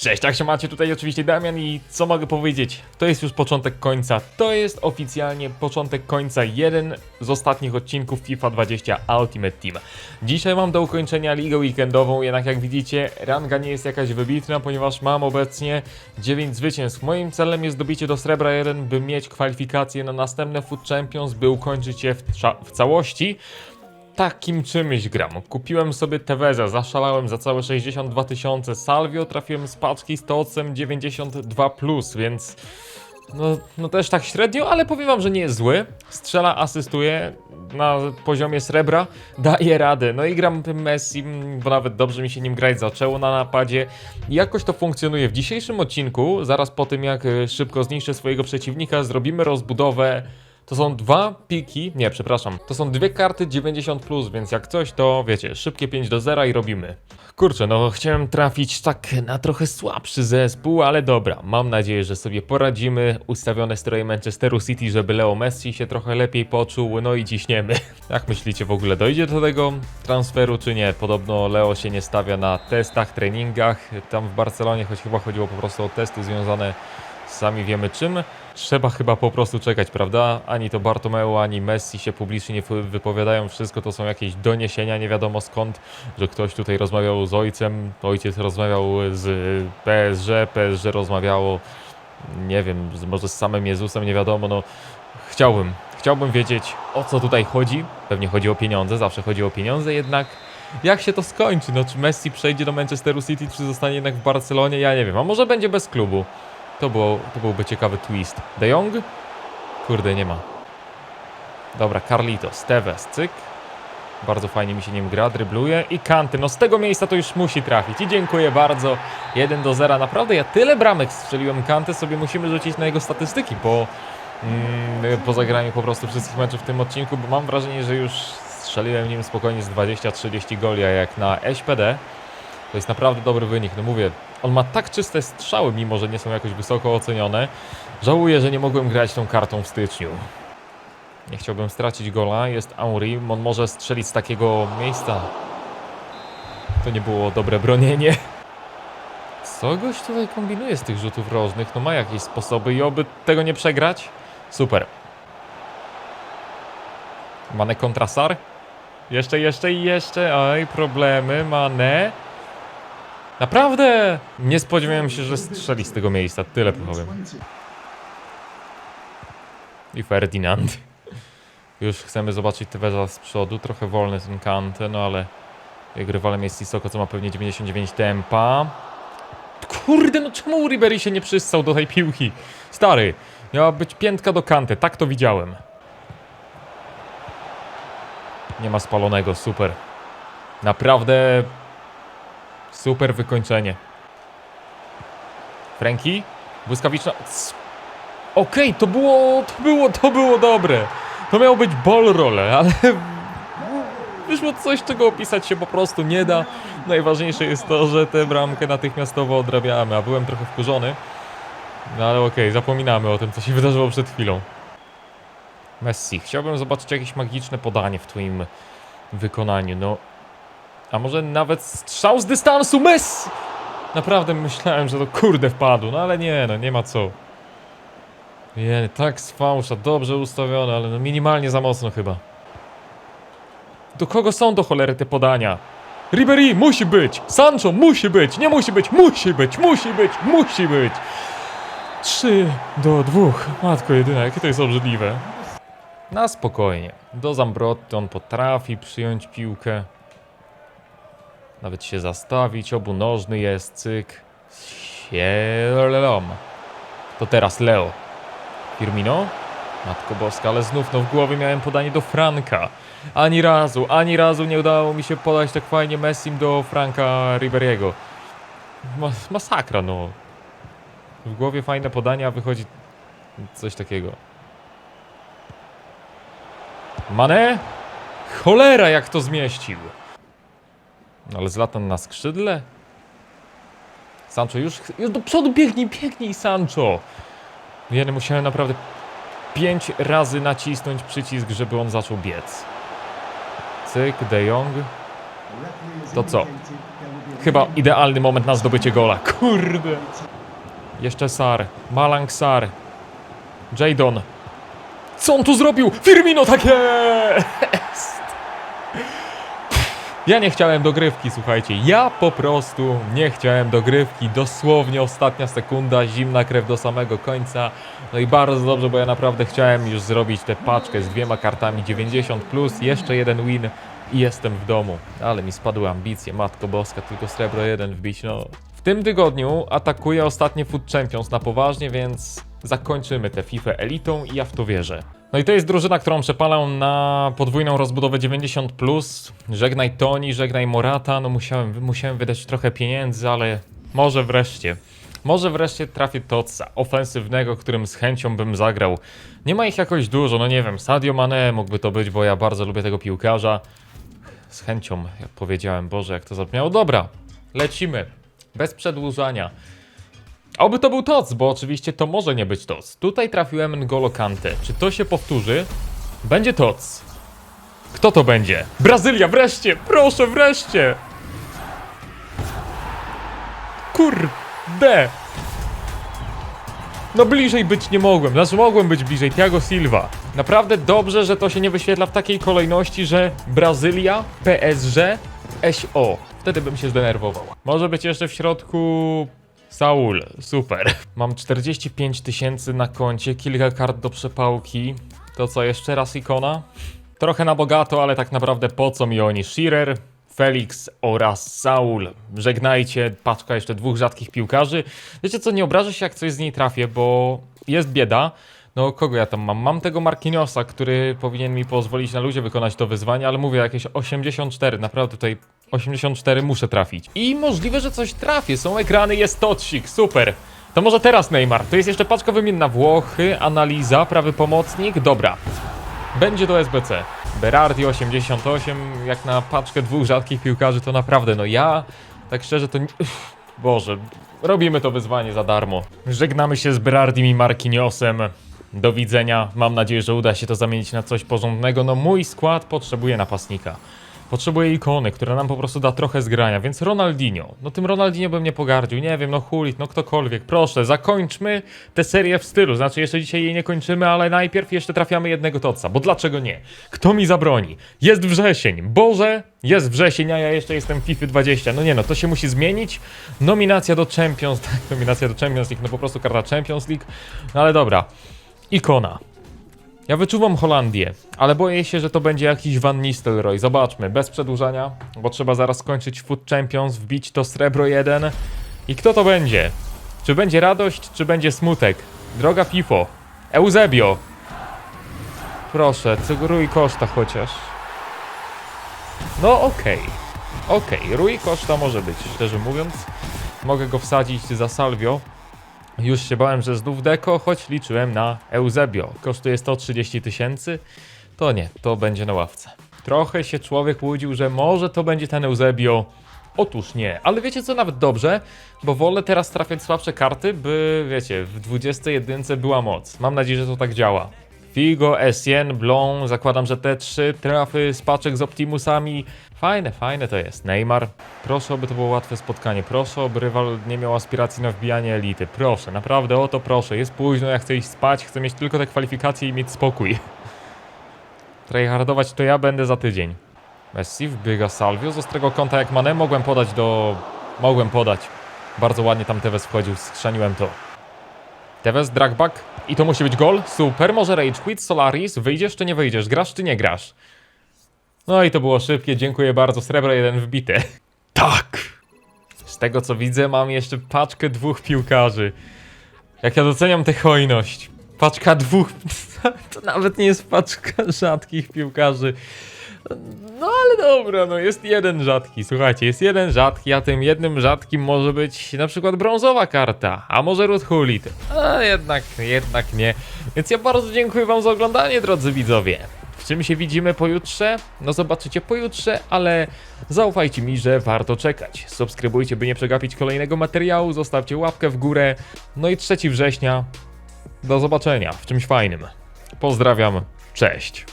Cześć, jak się macie? Tutaj oczywiście Damian i co mogę powiedzieć? To jest już początek końca. To jest oficjalnie początek końca. Jeden z ostatnich odcinków FIFA 20 Ultimate Team. Dzisiaj mam do ukończenia ligę weekendową, jednak jak widzicie, ranga nie jest jakaś wybitna, ponieważ mam obecnie 9 zwycięstw. Moim celem jest dobicie do srebra 1, by mieć kwalifikacje na następne Food Champions, by ukończyć je w, w całości takim czymś gram. Kupiłem sobie Teveza, zaszalałem za całe 62 tysiące. Salvio trafiłem z paczki z Tocem 92+, plus, więc no, no też tak średnio, ale powiem wam, że nie jest zły. Strzela, asystuje na poziomie srebra, daje radę. No i gram tym Messi, bo nawet dobrze mi się nim grać zaczęło na napadzie. I jakoś to funkcjonuje. W dzisiejszym odcinku, zaraz po tym jak e, szybko zniszczę swojego przeciwnika, zrobimy rozbudowę to są dwa piki, nie, przepraszam, to są dwie karty 90+, plus, więc jak coś, to wiecie, szybkie 5 do 0 i robimy. Kurczę, no chciałem trafić tak na trochę słabszy zespół, ale dobra, mam nadzieję, że sobie poradzimy. Ustawione stroje Manchesteru City, żeby Leo Messi się trochę lepiej poczuł, no i ciśniemy. Jak myślicie, w ogóle dojdzie do tego transferu, czy nie? Podobno Leo się nie stawia na testach, treningach, tam w Barcelonie, choć chyba chodziło po prostu o testy związane Sami wiemy czym. Trzeba chyba po prostu czekać, prawda? Ani to Bartomeu, ani Messi się publicznie nie wy- wypowiadają. Wszystko to są jakieś doniesienia, nie wiadomo skąd, że ktoś tutaj rozmawiał z ojcem, ojciec rozmawiał z PSG, PSG rozmawiało, nie wiem, może z samym Jezusem, nie wiadomo, no chciałbym, chciałbym wiedzieć o co tutaj chodzi. Pewnie chodzi o pieniądze, zawsze chodzi o pieniądze, jednak jak się to skończy? No czy Messi przejdzie do Manchesteru City, czy zostanie jednak w Barcelonie? Ja nie wiem, a może będzie bez klubu? To, było, to byłby ciekawy twist. De Jong? Kurde, nie ma. Dobra, Carlitos, Tevez, cyk. Bardzo fajnie mi się nim gra, drybluje i Kanty. No z tego miejsca to już musi trafić i dziękuję bardzo. 1 do 0. Naprawdę ja tyle bramek strzeliłem Kanty, sobie musimy rzucić na jego statystyki po, mm, po zagraniu po prostu wszystkich meczów w tym odcinku, bo mam wrażenie, że już strzeliłem nim spokojnie z 20-30 goli, a jak na SPD to jest naprawdę dobry wynik. No mówię, on ma tak czyste strzały, mimo że nie są jakoś wysoko ocenione. Żałuję, że nie mogłem grać tą kartą w styczniu. Nie chciałbym stracić gola. Jest Henry. On może strzelić z takiego miejsca. To nie było dobre bronienie. Co goś tutaj kombinuje z tych rzutów rożnych? No ma jakieś sposoby i oby tego nie przegrać. Super. Mane kontra Sar. Jeszcze, jeszcze i jeszcze. Oj, problemy. Mane. Naprawdę! Nie spodziewałem się, że strzeli z tego miejsca. Tyle powiem. I Ferdinand. Już chcemy zobaczyć Teveza z przodu. Trochę wolny ten Kante, no ale jego rywalem jest Sissoko, co ma pewnie 99 tempa. Kurde, no czemu Ribery się nie przystał do tej piłki? Stary, miała być piętka do Kante, tak to widziałem. Nie ma spalonego, super. Naprawdę super wykończenie. Franki? Błyskawiczna... Okej, to było, to było, to było dobre. To miało być ball roll, ale wyszło coś, czego opisać się po prostu nie da. Najważniejsze jest to, że tę bramkę natychmiastowo odrabiamy, a byłem trochę wkurzony. No ale okej, zapominamy o tym, co się wydarzyło przed chwilą. Messi, chciałbym zobaczyć jakieś magiczne podanie w twoim wykonaniu, no. A może nawet strzał z dystansu, Messi! Naprawdę myślałem, że to kurde wpadł, no ale nie, no nie ma co. Nie, tak z fałsza, dobrze ustawione, ale no minimalnie za mocno chyba. Do kogo są do cholery te podania? Ribery musi być! Sancho musi być! Nie musi być! Musi być! Musi być! Musi być! 3 do 2. Matko jedyna, jakie to jest obrzydliwe. Na spokojnie. Do Zambrotti on potrafi przyjąć piłkę. Nawet się zastawić. Obunożny jest, cyk. Sielom. To teraz Leo. Firmino? Matko Boska, ale znów no w głowie miałem podanie do Franka. Ani razu, ani razu nie udało mi się podać tak fajnie Messim do Franka Riberiego. Mas masakra, no. W głowie fajne podania, a wychodzi coś takiego. Mane? Cholera, jak to zmieścił. Ale Zlatan na skrzydle? Sancho już, już do przodu biegnij, biegnij Sancho. Ja nie musiałem naprawdę pięć razy nacisnąć przycisk, żeby on zaczął biec. Cyk, De Jong. To co? Chyba idealny moment na zdobycie gola. Kurde. Jeszcze Sar. Malang Sar. Jadon. Co on tu zrobił? Firmino tak jest! Ja nie chciałem dogrywki, słuchajcie. Ja po prostu nie chciałem dogrywki. Dosłownie ostatnia sekunda, zimna krew do samego końca. No i bardzo dobrze, bo ja naprawdę chciałem już zrobić tę paczkę z dwiema kartami 90 plus, jeszcze jeden win i jestem w domu. Ale mi spadły ambicje, matko boska, tylko srebro jeden wbić, no. W tym tygodniu atakuję ostatnie Food Champions na poważnie, więc zakończymy tę FIFA elitą i ja w to wierzę. No i to jest drużyna, którą przepalał na podwójną rozbudowę 90+. Plus. Żegnaj Toni, żegnaj Morata. No musiałem, musiałem wydać trochę pieniędzy, ale może wreszcie. Może wreszcie trafię Totsa, ofensywnego, którym z chęcią bym zagrał. Nie ma ich jakoś dużo, no nie wiem, Sadio Mane mógłby to być, bo ja bardzo lubię tego piłkarza. Z chęcią, jak powiedziałem, Boże, jak to zabrzmiało. Dobra, lecimy. Bez przedłużania. Oby to był TOC, bo oczywiście to może nie być TOC. Tutaj trafiłem N'Golo Kante. Czy to się powtórzy? Będzie TOC. Kto to będzie? Brazylia, wreszcie! Proszę, wreszcie! Kurde! No bliżej być nie mogłem, znaczy mogłem być bliżej, Thiago Silva. Naprawdę dobrze, że to się nie wyświetla w takiej kolejności, że Brazylia, PSG, SO. Wtedy bym się zdenerwował. Może być jeszcze w środku Saul, super. Mam 45 tysięcy na koncie, kilka kart do przepałki. To co, jeszcze raz ikona? Trochę na bogato, ale tak naprawdę po co mi oni? Shearer, Felix oraz Saul. Żegnajcie, paczka jeszcze dwóch rzadkich piłkarzy. Wiecie co, nie obrażę się jak coś z niej trafię, bo jest bieda. No kogo ja tam mam? Mam tego Marquinhosa, który powinien mi pozwolić na luzie wykonać to wyzwanie, ale mówię jakieś 84, naprawdę tutaj 84 muszę trafić. I możliwe, że coś trafię, są ekrany, jest tocik, super. To może teraz Neymar, to jest jeszcze paczka wymienna Włochy, analiza, prawy pomocnik, dobra. Będzie to SBC. Berardi 88, jak na paczkę dwóch rzadkich piłkarzy, to naprawdę, no ja, tak szczerze, to... Uff, Boże, robimy to wyzwanie za darmo. Żegnamy się z Berardim i Marquinhosem. Do widzenia. Mam nadzieję, że uda się to zamienić na coś porządnego. No mój skład potrzebuje napastnika. Potrzebuje ikony, która nam po prostu da trochę zgrania, więc Ronaldinho. No tym Ronaldinho bym nie pogardził, nie wiem, no Hulit, no ktokolwiek. Proszę, zakończmy tę serię w stylu. Znaczy jeszcze dzisiaj jej nie kończymy, ale najpierw jeszcze trafiamy jednego toca, bo dlaczego nie? Kto mi zabroni? Jest wrzesień. Boże, jest wrzesień, a ja jeszcze jestem FIFA 20. No nie no, to się musi zmienić. Nominacja do Champions, tak, nominacja do Champions League, no po prostu karta Champions League. No ale dobra. Ikona. Ja wyczuwam Holandię, ale boję się, że to będzie jakiś Van Nistelrooy. Zobaczmy, bez przedłużania, bo trzeba zaraz skończyć Food Champions, wbić to srebro 1. I kto to będzie? Czy będzie radość, czy będzie smutek? Droga FIFO. Eusebio. Proszę, Rui Costa chociaż. No okej. Okej, Rui Costa może być, szczerze mówiąc. Mogę go wsadzić za Salvio. Już się bałem, że znów deko, choć liczyłem na Eusebio. Kosztuje 130 tysięcy. To nie, to będzie na ławce. Trochę się człowiek łudził, że może to będzie ten Eusebio. Otóż nie, ale wiecie co, nawet dobrze, bo wolę teraz trafiać słabsze karty, by, wiecie, w 21 była moc. Mam nadzieję, że to tak działa. Figo, Essien, Blon, zakładam, że te trzy trafy z paczek z Optimusami. Fajne, fajne to jest. Neymar, proszę, aby to było łatwe spotkanie. Proszę, aby rywal nie miał aspiracji na wbijanie elity. Proszę, naprawdę o to proszę. Jest późno, ja chcę iść spać, chcę mieć tylko te kwalifikacje i mieć spokój. Tryhardować to ja będę za tydzień. Messi wbiega Salvio z ostrego kąta jak Mane. Mogłem podać do... Mogłem podać. Bardzo ładnie tam Tevez wchodził, skrzaniłem to. Tevez, dragback i to musi być gol. Super, może rage quit, Solaris, wyjdziesz czy nie wyjdziesz, grasz czy nie grasz? No i to było szybkie, dziękuję bardzo, srebro jeden wbite. Tak! Z tego co widzę mam jeszcze paczkę dwóch piłkarzy. Jak ja doceniam tę hojność. Paczka dwóch, to nawet nie jest paczka rzadkich piłkarzy. No ale dobra, no jest jeden rzadki. Słuchajcie, jest jeden rzadki, a tym jednym rzadkim może być na przykład brązowa karta, a może Ruth Hulit. A jednak, jednak nie. Więc ja bardzo dziękuję wam za oglądanie, drodzy widzowie. W czym się widzimy pojutrze? No zobaczycie pojutrze, ale zaufajcie mi, że warto czekać. Subskrybujcie, by nie przegapić kolejnego materiału, zostawcie łapkę w górę. No i 3 września. Do zobaczenia w czymś fajnym. Pozdrawiam, cześć.